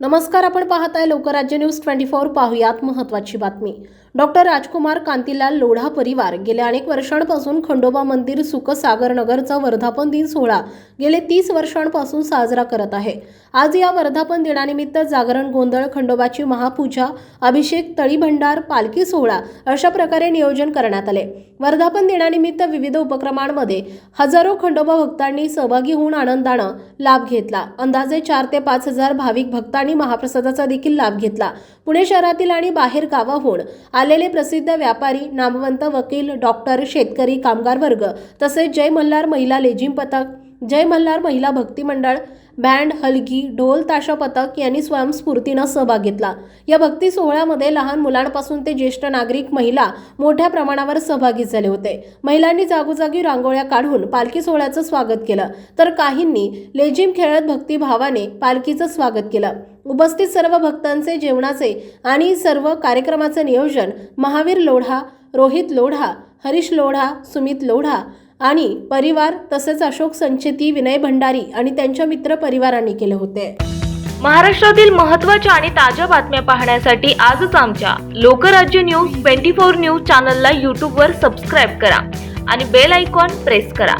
नमस्कार आपण पाहत आहे लोकराज्य न्यूज ट्वेंटी फोर पाहुयात महत्वाची बातमी. डॉक्टर राजकुमार कांतीलाल लोढा परिवार गेल्या अनेक वर्षांपासून खंडोबा मंदिर सुखसागर नगरचा वर्धापन दिन सोहळा गेले तीस वर्षांपासून साजरा करत आहे. आज या वर्धापन दिनानिमित्त जागरण गोंधळ खंडोबाची महापूजा अभिषेक तळीभंडार पालखी सोहळा अशा प्रकारे नियोजन करण्यात आले. वर्धापन दिनानिमित्त विविध उपक्रमांमध्ये हजारो खंडोबा भक्तांनी सहभागी होऊन आनंदानं लाभ घेतला. अंदाजे चार ते पाच हजार भाविक भक्तांनी महाप्रसादाचा देखील लाभ घेतला. पुणे शहरातील आणि बाहेर गावाहून आलेले प्रसिद्ध व्यापारी नामवंत वकील डॉक्टर शेतकरी कामगार वर्ग तसेच जय मल्हार महिला लेझिम पथक जय मल्हार महिला भक्ती मंडळ बँड हलगी ढोल ताशा पथक यांनी स्वयंस्फूर्तीनं सहभाग घेतला. या भक्ती सोहळ्यामध्ये लहान मुलांपासून ते ज्येष्ठ नागरिक महिला मोठ्या प्रमाणावर सहभागी झाले होते. महिलांनी जागोजागी रांगोळ्या काढून पालखी सोहळ्याचं स्वागत केलं. तर काहींनी लेझिम खेळत भक्तिभावाने पालखीचं स्वागत केलं. उपस्थित सर्व भक्तांचे जेवणाचे आणि सर्व कार्यक्रमाचे नियोजन महावीर लोढा रोहित लोढा हरीश लोढा सुमित लोढा आणि परिवार तसेच अशोक संचेती विनय भंडारी आणि त्यांच्या मित्र परिवारांनी केले होते. महाराष्ट्रातील महत्त्वाच्या आणि ताज्या बातम्या पाहण्यासाठी आजच आमच्या Lokrajya news twenty four news चॅनलला यूट्यूबवर सबस्क्राईब करा आणि बेल आयकॉन प्रेस करा.